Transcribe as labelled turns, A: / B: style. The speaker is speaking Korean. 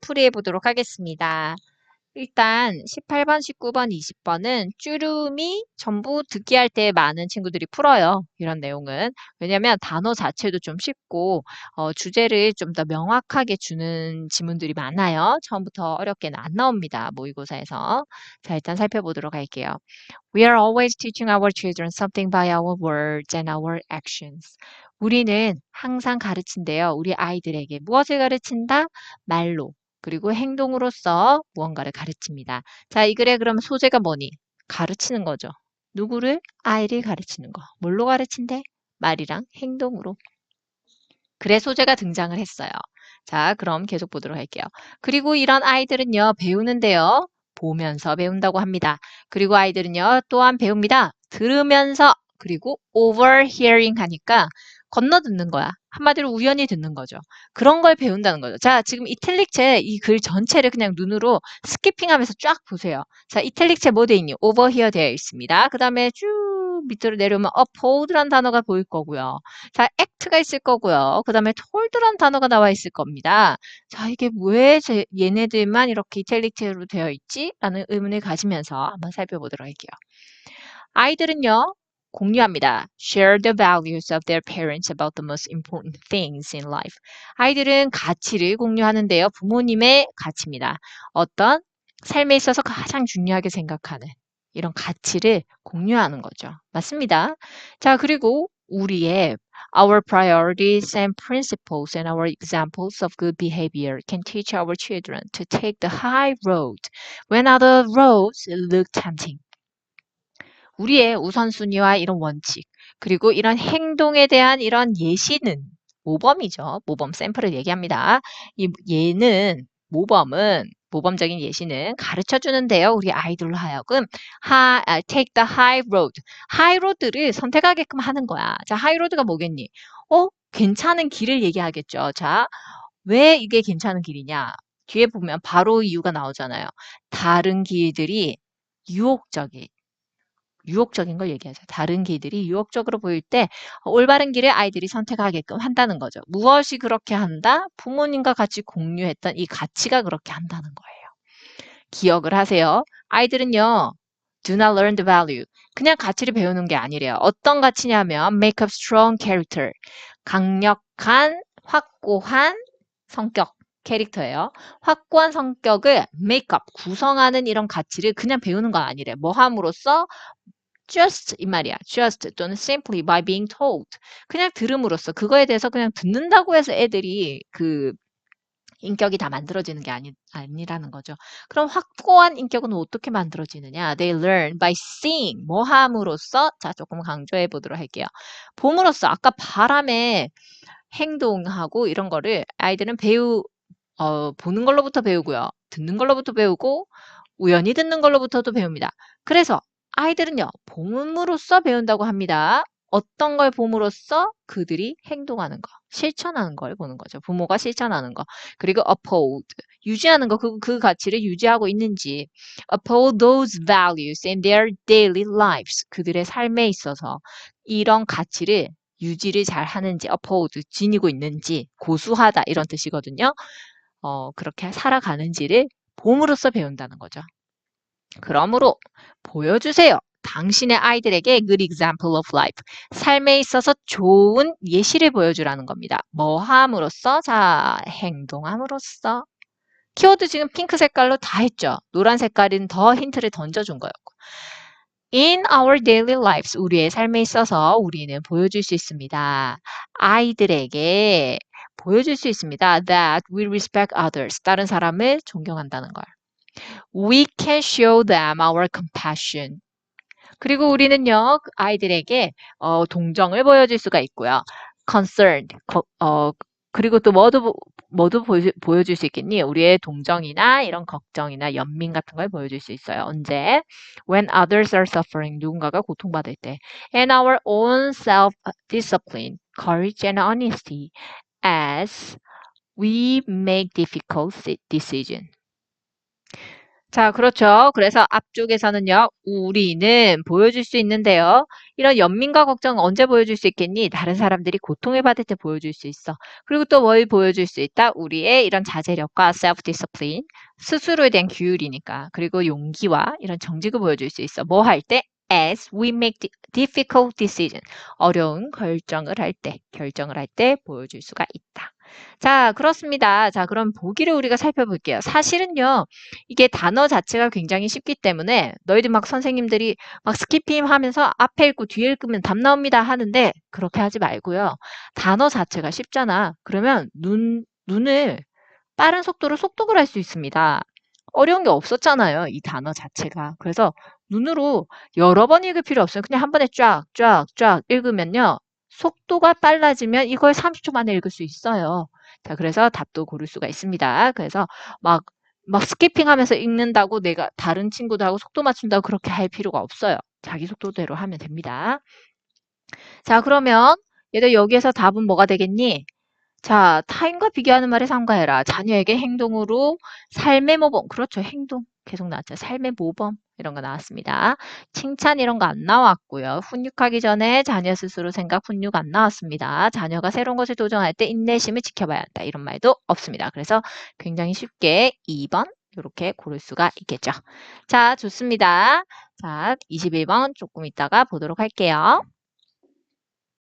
A: 풀이해 보도록 하겠습니다. 일단 18번, 19번, 20번은 쭈름이 전부 듣기 할 때 많은 친구들이 풀어요. 이런 내용은. 왜냐면 단어 자체도 좀 쉽고 어, 주제를 좀 더 명확하게 주는 지문들이 많아요. 처음부터 어렵게는 안 나옵니다. 모의고사에서. 자, 일단 살펴보도록 할게요. We are always teaching our children something by our words and our actions. 우리는 항상 가르친대요. 우리 아이들에게 무엇을 가르친다? 말로. 그리고 행동으로서 무언가를 가르칩니다. 자, 이 글에 그럼 소재가 뭐니? 가르치는 거죠. 누구를? 아이를 가르치는 거. 뭘로 가르친대? 말이랑 행동으로. 글의 소재가 등장을 했어요. 자, 그럼 계속 보도록 할게요. 그리고 이런 아이들은요, 배우는데요. 보면서 배운다고 합니다. 그리고 아이들은요, 또한 배웁니다. 들으면서, 그리고 overhearing 하니까 건너 듣는 거야. 한마디로 우연히 듣는 거죠. 그런 걸 배운다는 거죠. 자, 지금 이탈릭체 이 글 전체를 그냥 눈으로 스키핑하면서 쫙 보세요. 자, 이탈릭체 뭐 돼 있니? overhear 되어 있습니다. 그 다음에 쭉 밑으로 내려오면 uphold란 단어가 보일 거고요. 자, act가 있을 거고요. 그 다음에 told란 단어가 나와 있을 겁니다. 자, 이게 왜 얘네들만 이렇게 이탈릭체로 되어 있지? 라는 의문을 가지면서 한번 살펴보도록 할게요. 아이들은요, 공유합니다. Share the values of their parents about the most important things in life. 아이들은 가치를 공유하는데요. 부모님의 가치입니다. 어떤 삶에 있어서 가장 중요하게 생각하는 이런 가치를 공유하는 거죠. 맞습니다. 자, 그리고 우리의 our priorities and principles and our examples of good behavior can teach our children to take the high road when other roads look tempting. 우리의 우선순위와 이런 원칙, 그리고 이런 행동에 대한 이런 예시는 모범이죠. 모범 샘플을 얘기합니다. 이 예는 모범은 모범적인 예시는 가르쳐 주는데요. 우리 아이들로 하여금 하, 아, take the high road. high road를 선택하게끔 하는 거야. 자, high road가 뭐겠니? 어, 괜찮은 길을 얘기하겠죠. 자, 왜 이게 괜찮은 길이냐? 뒤에 보면 바로 이유가 나오잖아요. 다른 길들이 유혹적이 유혹적인 걸 얘기하죠. 다른 길들이 유혹적으로 보일 때 올바른 길을 아이들이 선택하게끔 한다는 거죠. 무엇이 그렇게 한다? 부모님과 같이 공유했던 이 가치가 그렇게 한다는 거예요. 기억을 하세요. 아이들은요. do not learn the value. 그냥 가치를 배우는 게 아니래요. 어떤 가치냐면 make up strong character. 강력한, 확고한 성격. 캐릭터예요. 확고한 성격을 up, 구성하는 이런 가치를 그냥 배우는 건 아니래. 뭐 함으로써 just 이 말이야. just 또는 simply by being told. 그냥 들음으로써 그거에 대해서 그냥 듣는다고 해서 애들이 그 인격이 다 만들어지는 게 아니, 아니라는 거죠. 그럼 확고한 인격은 어떻게 만들어지느냐? They learn by seeing. 뭐 함으로써? 자, 조금 강조해 보도록 할게요. 봄으로써 아까 바람에 행동하고 이런 거를 아이들은 배우, 어, 보는 걸로부터 배우고요. 듣는 걸로부터 배우고 우연히 듣는 걸로부터도 배웁니다. 그래서 아이들은요, 봄으로써 배운다고 합니다. 어떤 걸 봄으로써 그들이 행동하는 거, 실천하는 걸 보는 거죠. 부모가 실천하는 거. 그리고 uphold, 유지하는 거, 그, 그 가치를 유지하고 있는지. uphold those values in their daily lives. 그들의 삶에 있어서 이런 가치를 유지를 잘 하는지, uphold, 지니고 있는지, 고수하다, 이런 뜻이거든요. 어, 그렇게 살아가는지를 봄으로써 배운다는 거죠. 그러므로 보여주세요. 당신의 아이들에게 good example of life. 삶에 있어서 좋은 예시를 보여주라는 겁니다. 뭐 함으로써? 자, 행동함으로써. 키워드 지금 핑크 색깔로 다 했죠. 노란 색깔은 더 힌트를 던져준 거였고. In our daily lives, 우리의 삶에 있어서 우리는 보여줄 수 있습니다. 아이들에게 보여줄 수 있습니다. That we respect others. 다른 사람을 존경한다는 걸. We can show them our compassion. 그리고 우리는요, 아이들에게 어, 동정을 보여줄 수가 있고요. concerned, 거, 어, 그리고 또 뭐도, 뭐도 보여, 보여 줄 수 있겠니? 우리의 동정이나 이런 걱정이나 연민 같은 걸 보여줄 수 있어요. 언제? When others are suffering, 누군가가 고통받을 때. And our own self-discipline, courage and honesty as we make difficult decisions. 자, 그렇죠. 그래서 앞쪽에서는요, 우리는 보여줄 수 있는데요. 이런 연민과 걱정 언제 보여줄 수 있겠니? 다른 사람들이 고통을 받을 때 보여줄 수 있어. 그리고 또 뭘 보여줄 수 있다? 우리의 이런 자제력과 self-discipline, 스스로에 대한 규율이니까. 그리고 용기와 이런 정직을 보여줄 수 있어. 뭐 할 때? As we make di- difficult decision. 어려운 결정을 할 때, 결정을 할 때 보여줄 수가 있다. 자, 그렇습니다. 자, 그럼 보기를 우리가 살펴볼게요. 사실은요, 이게 단어 자체가 굉장히 쉽기 때문에 너희들 막 선생님들이 막 스키핑 하면서 앞에 읽고 뒤에 읽으면 답 나옵니다 하는데 그렇게 하지 말고요. 단어 자체가 쉽잖아. 그러면 눈, 눈을 빠른 속도로 속독을 할 수 있습니다. 어려운 게 없었잖아요. 이 단어 자체가. 그래서 눈으로 여러 번 읽을 필요 없어요. 그냥 한 번에 쫙, 쫙, 쫙 읽으면요. 속도가 빨라지면 이걸 30초 만에 읽을 수 있어요. 자, 그래서 답도 고를 수가 있습니다. 그래서 막, 막 스키핑 하면서 읽는다고 내가 다른 친구들하고 속도 맞춘다고 그렇게 할 필요가 없어요. 자기 속도대로 하면 됩니다. 자, 그러면 얘들 여기에서 답은 뭐가 되겠니? 자, 타인과 비교하는 말에 삼가해라. 자녀에게 행동으로 삶의 모범. 그렇죠. 행동. 계속 나왔죠. 삶의 모범. 이런 거 나왔습니다. 칭찬 이런 거 안 나왔고요. 훈육하기 전에 자녀 스스로 생각 훈육 안 나왔습니다. 자녀가 새로운 것을 도전할 때 인내심을 지켜봐야 한다. 이런 말도 없습니다. 그래서 굉장히 쉽게 2번 이렇게 고를 수가 있겠죠. 자, 좋습니다. 자, 21번 조금 이따가 보도록 할게요.